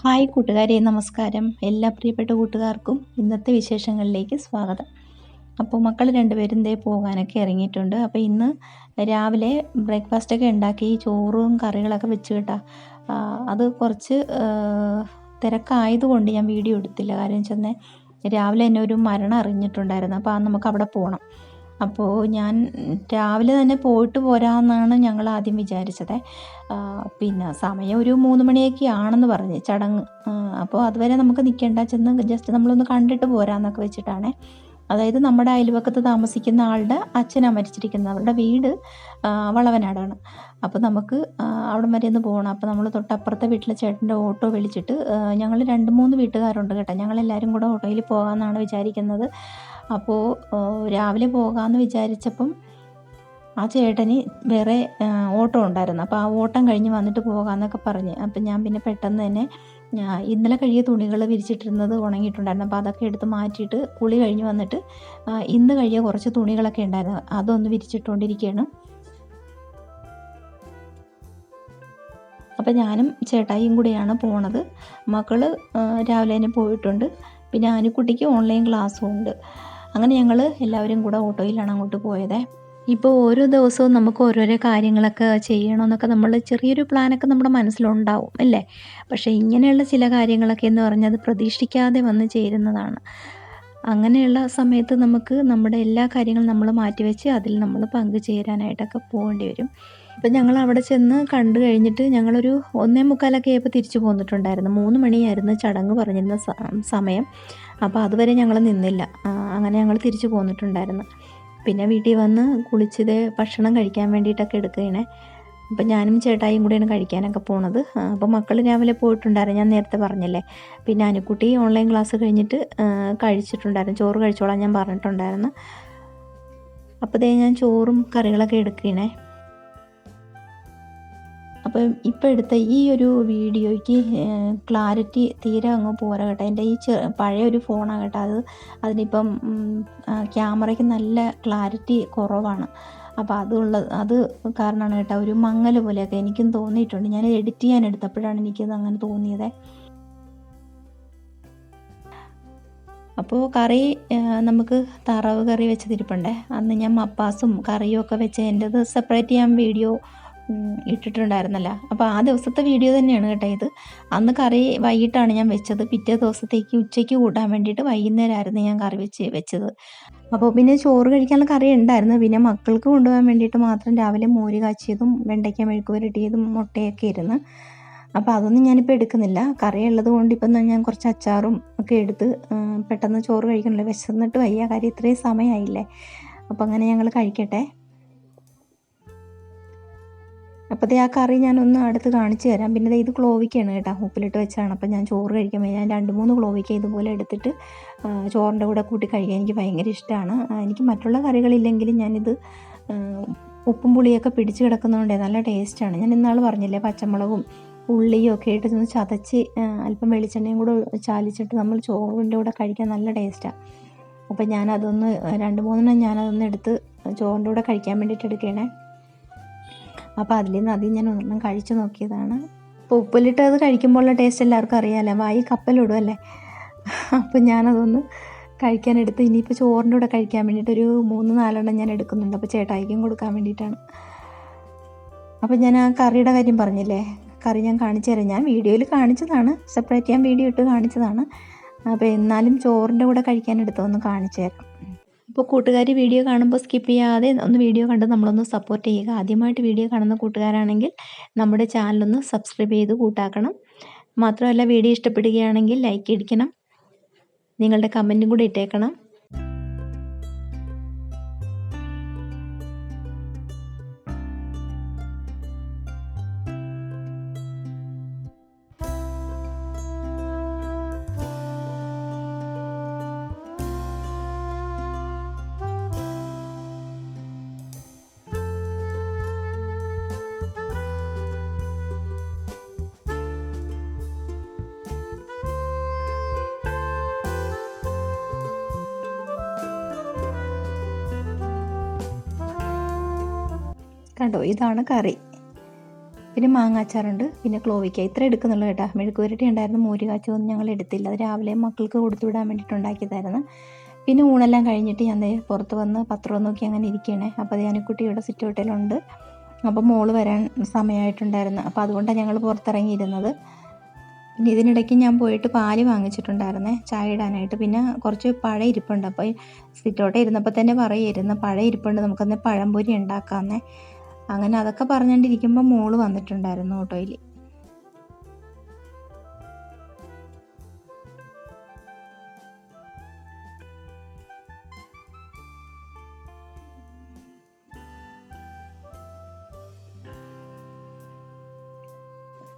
Hi കൂട്ടുകാരെ നമസ്കാരം. എല്ലാ പ്രിയപ്പെട്ട കൂട്ടുകാർക്കും ഇന്നത്തെ വിശേഷങ്ങളിലേക്ക് സ്വാഗതം. അപ്പോൾ മക്കൾ രണ്ടുപേരും ദേ പോകാനൊക്കെ ഇറങ്ങിയിട്ടുണ്ട്. അപ്പോൾ ഇന്ന് രാവിലെ ബ്രേക്ക്ഫാസ്റ്റൊക്കെ ഉണ്ടാക്കി ചോറും കറികളൊക്കെ വെച്ച് കേട്ടാ. അത് കുറച്ച് തിരക്കായതുകൊണ്ട് ഞാൻ വീഡിയോ എടുത്തില്ല. കാരണം വെച്ചാൽ രാവിലെ തന്നെ ഒരു മരണം അറിഞ്ഞിട്ടുണ്ടായിരുന്നു. അപ്പോൾ നമുക്ക് അവിടെ പോകണം അപ്പോൾ ഞാൻ രാവിലെ തന്നെ പോയിട്ട് പോരാമെന്നാണ് ഞങ്ങൾ ആദ്യം വിചാരിച്ചത്. പിന്നെ സമയം ഒരു മൂന്ന് മണിയൊക്കെ ആണെന്ന് പറഞ്ഞ് ചടങ്ങ്. അപ്പോൾ അതുവരെ നമുക്ക് നിൽക്കേണ്ട. ചെന്ന് ജസ്റ്റ് നമ്മളൊന്ന് കണ്ടിട്ട് പോരാന്നൊക്കെ വെച്ചിട്ടാണ്. അതായത് നമ്മുടെ അയൽവക്കത്ത് താമസിക്കുന്ന ആളുടെ അച്ഛനാണ് മരിച്ചിരിക്കുന്നത് അവരുടെ വീട് വളവനാടാണ്. അപ്പോൾ നമുക്ക് അവിടെ വരെ ഒന്ന് പോകണം അപ്പോൾ നമ്മൾ തൊട്ടപ്പുറത്തെ വീട്ടിലെ ചേട്ടന്റെ ഓട്ടോ വിളിച്ചിട്ട് ഞങ്ങൾ രണ്ട് മൂന്ന് വീട്ടുകാരുണ്ട് കേട്ടോ. ഞങ്ങളെല്ലാവരും കൂടെ ഓട്ടോയിൽ പോകാമെന്നാണ് വിചാരിക്കുന്നത്. അപ്പോൾ രാവിലെ പോകാമെന്ന് വിചാരിച്ചപ്പം ആ ചേട്ടന് വേറെ ഓട്ടം ഉണ്ടായിരുന്നു. അപ്പോൾ ആ ഓട്ടം കഴിഞ്ഞ് വന്നിട്ട് പോകാമെന്നൊക്കെ പറഞ്ഞ്. അപ്പം ഞാൻ പിന്നെ പെട്ടെന്ന് തന്നെ ഇന്നലെ കഴിയ തുണികൾ വിരിച്ചിട്ടിരുന്നത് ഉണങ്ങിയിട്ടുണ്ടായിരുന്നു. അപ്പോൾ അതൊക്കെ എടുത്ത് മാറ്റിയിട്ട് കുളി കഴിഞ്ഞ് വന്നിട്ട് ഇന്ന് കഴിയ കുറച്ച് തുണികളൊക്കെ ഉണ്ടായിരുന്നു. അതൊന്ന് വിരിച്ചിട്ടുകൊണ്ടിരിക്കുകയാണ് അപ്പം ഞാനും ചേട്ടായിയും കൂടെയാണ് പോണത്. മക്കൾ രാവിലെ തന്നെ പോയിട്ടുണ്ട്. പിന്നെ ആനുക്കുട്ടിക്ക് ഓൺലൈൻ ക്ലാസ്സും ഉണ്ട്. അങ്ങനെ ഞങ്ങൾ എല്ലാവരും കൂടെ ഓട്ടോയിലാണ് അങ്ങോട്ട് പോയത്. ഇപ്പോൾ ഓരോ ദിവസവും നമുക്ക് ഓരോരോ കാര്യങ്ങളൊക്കെ ചെയ്യണമെന്നൊക്കെ നമ്മൾ ചെറിയൊരു പ്ലാനൊക്കെ നമ്മുടെ മനസ്സിലുണ്ടാവും അല്ലേ? പക്ഷേ ഇങ്ങനെയുള്ള ചില കാര്യങ്ങളൊക്കെ എന്ന് പറഞ്ഞാൽ അത് പ്രതീക്ഷിക്കാതെ വന്ന് ചേരുന്നതാണ്. അങ്ങനെയുള്ള സമയത്ത് നമുക്ക് നമ്മുടെ എല്ലാ കാര്യങ്ങളും നമ്മൾ മാറ്റിവെച്ച് അതിൽ നമ്മൾ പങ്കുചേരാനായിട്ടൊക്കെ പോകേണ്ടി വരും. അപ്പം ഞങ്ങൾ അവിടെ ചെന്ന് കണ്ടു കഴിഞ്ഞിട്ട് ഞങ്ങളൊരു ഒന്നേ മുക്കാലൊക്കെ ആയപ്പോൾ തിരിച്ചു പോന്നിട്ടുണ്ടായിരുന്നു. മൂന്ന് മണിയായിരുന്നു ചടങ്ങ് പറഞ്ഞിരുന്ന സമയം. അപ്പോൾ അതുവരെ ഞങ്ങൾ നിന്നില്ല. അങ്ങനെ ഞങ്ങൾ തിരിച്ചു പോന്നിട്ടുണ്ടായിരുന്നു. പിന്നെ വീട്ടിൽ വന്ന് കുളിച്ചത് ഭക്ഷണം കഴിക്കാൻ വേണ്ടിയിട്ടൊക്കെ എടുക്കുകയാണേ. അപ്പം ഞാനും ചേട്ടായും കൂടെയാണ് കഴിക്കാനൊക്കെ പോണത്. അപ്പോൾ മക്കൾ രാവിലെ പോയിട്ടുണ്ടായിരുന്നു ഞാൻ നേരത്തെ പറഞ്ഞില്ലേ. പിന്നെ അനുക്കുട്ടി ഓൺലൈൻ ക്ലാസ് കഴിഞ്ഞിട്ട് കഴിച്ചിട്ടുണ്ടായിരുന്നു. ചോറ് കഴിച്ചോളാം ഞാൻ പറഞ്ഞിട്ടുണ്ടായിരുന്നു. അപ്പോൾ ദേ ഞാൻ ചോറും കറികളൊക്കെ എടുക്കണേ അപ്പം ഇപ്പം എടുത്ത ഈ ഒരു വീഡിയോയ്ക്ക് ക്ലാരിറ്റി തീരെ അങ്ങ് പോരാ കേട്ടോ. എന്റെ ഈ പഴയ ഒരു ഫോണാണ് കേട്ടോ. അത് അതിനിപ്പം ക്യാമറയ്ക്ക് നല്ല ക്ലാരിറ്റി കുറവാണ്. അപ്പോൾ അതുള്ള അത് കാരണമാണ് കേട്ടോ. ഒരു മങ്ങൽ പോലെയൊക്കെ എനിക്കും തോന്നിയിട്ടുണ്ട്. ഞാൻ എഡിറ്റ് ചെയ്യാൻ എടുത്തപ്പോഴാണ് എനിക്കത് അങ്ങനെ തോന്നിയത്. അപ്പോൾ കറി നമുക്ക് താറാവ് കറി വെച്ചതിരിപ്പുണ്ടേ അന്ന് ഞാൻ മപ്പാസും കറിയും ഒക്കെ വെച്ച് എന്റെത് സെപ്പറേറ്റ് ചെയ്യാൻ വീഡിയോ ഇട്ടിട്ടുണ്ടായിരുന്നല്ലോ. അപ്പോൾ ആ ദിവസത്തെ വീഡിയോ തന്നെയാണ് കേട്ടോ ഇത്. അന്ന് കറി വൈകിട്ടാണ് ഞാൻ വെച്ചത്. പിറ്റേ ദിവസത്തേക്ക് ഉച്ചയ്ക്ക് കൂട്ടാൻ വേണ്ടിയിട്ട് വൈകുന്നേരമായിരുന്നു ഞാൻ കറി വെച്ച് വെച്ചത്. അപ്പോൾ പിന്നെ ചോറ് കഴിക്കാനുള്ള കറി ഉണ്ടായിരുന്നു. പിന്നെ മക്കൾക്ക് കൊണ്ടുപോകാൻ വേണ്ടിയിട്ട് മാത്രം രാവിലെ മോര് കാച്ചിയതും വെണ്ടയ്ക്ക മെഴുക്ക് പുരട്ടിയതും മുട്ടയൊക്കെ ഇരുന്ന് അപ്പോൾ അതൊന്നും ഞാനിപ്പോൾ എടുക്കുന്നില്ല. കറി ഉള്ളത് കൊണ്ട് ഇപ്പം ഞാൻ കുറച്ച് അച്ചാറും ഒക്കെ എടുത്ത് പെട്ടെന്ന് ചോറ് കഴിക്കണല്ലോ വിശന്നിട്ട് വയ്യ. കാര്യം ഇത്രയും സമയമായില്ലേ. അപ്പോൾ അങ്ങനെ ഞങ്ങൾ കഴിക്കട്ടെ. അപ്പോൾ ദേ ആ കറി ഞാനൊന്ന് അടുത്ത് കാണിച്ചു തരാം. പിന്നെ ഇത് ക്ലോവിക്കാണ് കേട്ടോ. ഉപ്പിലിട്ട് വെച്ചാണ് അപ്പോൾ ഞാൻ ചോറ് കഴിക്കുമ്പോൾ ഞാൻ രണ്ട് മൂന്ന് ക്ലോവിക്ക ഇതുപോലെ എടുത്തിട്ട് ചോറിന്റെ കൂടെ കൂട്ടി കഴിക്കാൻ എനിക്ക് ഭയങ്കര ഇഷ്ടമാണ് എനിക്ക് മറ്റുള്ള കറികളില്ലെങ്കിലും ഞാനിത് ഉപ്പും പുളിയൊക്കെ പിടിച്ച് കിടക്കുന്നതുകൊണ്ട് നല്ല ടേസ്റ്റാണ്. ഞാൻ ഇന്നാൾ പറഞ്ഞില്ലേ പച്ചമുളകും ഉള്ളിയും ഒക്കെ ഇട്ട് ഒന്ന് ചതച്ച് അല്പം വെളിച്ചെണ്ണയും കൂടെ ചാലിച്ചിട്ട് നമ്മൾ ചോറിന്റെ കൂടെ കഴിക്കാൻ നല്ല ടേസ്റ്റാണ് അപ്പോൾ ഞാനതൊന്ന് രണ്ട് മൂന്നെണ്ണം ഞാനതൊന്ന് എടുത്ത് ചോറിന്റെ കൂടെ കഴിക്കാൻ വേണ്ടിയിട്ട് എടുക്കണേ. അപ്പോൾ അതിൽ നിന്ന് ആദ്യം ഞാൻ ഒന്നും കഴിച്ചു നോക്കിയതാണ്. അപ്പോൾ ഉപ്പിലിട്ടത് കഴിക്കുമ്പോഴുള്ള ടേസ്റ്റ് എല്ലാവർക്കും അറിയാമല്ലോ വായി കപ്പലിടും അല്ലേ അപ്പോൾ ഞാനതൊന്ന് കഴിക്കാനെടുത്ത് ഇനിയിപ്പോൾ ചോറിന്റെ കൂടെ കഴിക്കാൻ വേണ്ടിയിട്ട് ഒരു മൂന്ന് നാലെണ്ണം ഞാൻ എടുക്കുന്നുണ്ട്. അപ്പോൾ ചേട്ടായിക്കും കൊടുക്കാൻ വേണ്ടിയിട്ടാണ്. അപ്പോൾ ഞാൻ ആ കറിയുടെ കാര്യം പറഞ്ഞില്ലേ? കറി ഞാൻ കാണിച്ചു തരാം. ഞാൻ വീഡിയോയിൽ കാണിച്ചതാണ്. സെപ്പറേറ്റ് ഞാൻ വീഡിയോ ഇട്ട് കാണിച്ചതാണ്. അപ്പോൾ എന്നാലും ചോറിന്റെ കൂടെ കഴിക്കാൻ എടുത്തൊന്ന് കാണിച്ചു തരാം. അപ്പോൾ കൂട്ടുകാർ വീഡിയോ കാണുമ്പോൾ സ്കിപ്പ് ചെയ്യാതെ ഒന്ന് വീഡിയോ കണ്ട് നമ്മളൊന്ന് സപ്പോർട്ട് ചെയ്യുക. ആദ്യമായിട്ട് വീഡിയോ കാണുന്ന കൂട്ടുകാരാണെങ്കിൽ നമ്മുടെ ചാനലൊന്ന് സബ്സ്ക്രൈബ് ചെയ്ത് കൂട്ടാക്കണം. മാത്രമല്ല വീഡിയോ ഇഷ്ടപ്പെടുകയാണെങ്കിൽ ലൈക്ക് ഇടിക്കണം. നിങ്ങളുടെ കമന്റും കൂടി ഇട്ടേക്കണം. കണ്ടോ? ഇതാണ് കറി. പിന്നെ മാങ്ങാച്ചാറുണ്ട്. പിന്നെ ക്ലോവിക്ക ഇത്ര എടുക്കുന്നുള്ളൂ കേട്ടോ. മെഴുക്കുവരട്ടി ഉണ്ടായിരുന്നു മോര് കാച്ചൊന്നും ഞങ്ങൾ എടുത്തില്ല. അത് രാവിലെ മക്കൾക്ക് കൊടുത്തു വിടാൻ വേണ്ടിയിട്ട് ഉണ്ടാക്കിയതായിരുന്നു. പിന്നെ ഊണെല്ലാം കഴിഞ്ഞിട്ട് ഞാൻ പുറത്ത് വന്ന് പത്രം നോക്കി അങ്ങനെ ഇരിക്കണേ അപ്പോൾ ധ്യാനക്കുട്ടി ഇവിടെ സിറ്റ് ഹോട്ടലുണ്ട് അപ്പോൾ മോൾ വരാൻ സമയമായിട്ടുണ്ടായിരുന്നു. അപ്പോൾ അതുകൊണ്ടാണ് ഞങ്ങൾ പുറത്തിറങ്ങിയിരുന്നത്. പിന്നെ ഇതിനിടയ്ക്ക് ഞാൻ പോയിട്ട് പാൽ വാങ്ങിച്ചിട്ടുണ്ടായിരുന്നേ ചായ ഇടാനായിട്ട്. പിന്നെ കുറച്ച് പഴ ഇരിപ്പുണ്ട്. അപ്പോൾ സിറ്റോട്ടെ ഇരുന്നപ്പോൾ തന്നെ പറയുമായിരുന്നു പഴ ഇരിപ്പുണ്ട് നമുക്കൊന്ന് പഴംപൊരി ഉണ്ടാക്കാമെന്നേ. അങ്ങനെ അതൊക്കെ പറഞ്ഞുകൊണ്ടിരിക്കുമ്പോൾ മോൾ വന്നിട്ടുണ്ടായിരുന്നു ഓട്ടോയിൽ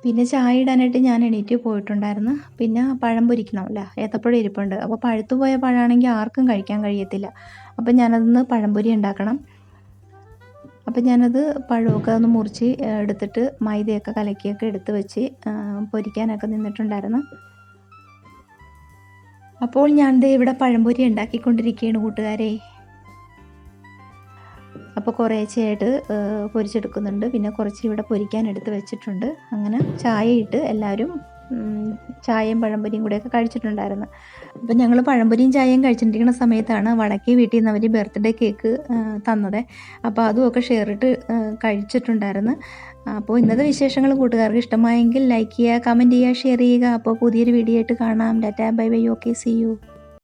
പിന്നെ ചായ ഇടാനായിട്ട് ഞാൻ എണീറ്റ് പോയിട്ടുണ്ടായിരുന്നു. പിന്നെ പഴം പൊരിക്കണമല്ലോ ഏത്തപ്പഴം ഇരിപ്പുണ്ട്. അപ്പോൾ പഴുത്തു പോയ പഴമാണെങ്കിൽ ആർക്കും കഴിക്കാൻ കഴിയത്തില്ല. അപ്പം ഞാനതൊന്ന് പഴംപൊരി ഉണ്ടാക്കണം. അപ്പം ഞാനത് പഴമൊക്കെ ഒന്ന് മുറിച്ച് എടുത്തിട്ട് മൈദയൊക്കെ കലക്കിയൊക്കെ എടുത്ത് വെച്ച് പൊരിക്കാനൊക്കെ നിന്നിട്ടുണ്ടായിരുന്നു. അപ്പോൾ ദേ ഇവിടെ പഴംപൊരി ഉണ്ടാക്കിക്കൊണ്ടിരിക്കുകയാണ് കൂട്ടുകാരെ. അപ്പോൾ കുറേശ്ശെയായിട്ട് പൊരിച്ചെടുക്കുന്നുണ്ട്. പിന്നെ കുറച്ച് ഇവിടെ പൊരിക്കാൻ എടുത്ത് വെച്ചിട്ടുണ്ട്. അങ്ങനെ ചായ ഇട്ട് എല്ലാവരും ചായയും പഴംപൊരിയും കൂടെയൊക്കെ കഴിച്ചിട്ടുണ്ടായിരുന്നു. അപ്പം ഞങ്ങൾ പഴംപൊരിയും ചായയും കഴിച്ചിട്ടിരിക്കുന്ന സമയത്താണ് വടക്കി വീട്ടിൽ നിന്ന് അവർ ബർത്ത്ഡേ കേക്ക് തന്നത്. അപ്പോൾ അതുമൊക്കെ ഷെയർ ഇട്ട് കഴിച്ചിട്ടുണ്ടായിരുന്നു. അപ്പോൾ ഇന്നത്തെ വിശേഷങ്ങൾ കൂട്ടുകാർക്ക് ഇഷ്ടമായെങ്കിൽ ലൈക്ക് ചെയ്യുക കമന്റ് ചെയ്യുക ഷെയർ ചെയ്യുക. അപ്പോൾ പുതിയൊരു വീഡിയോ ആയിട്ട് കാണാം. Data bye bye okay see you.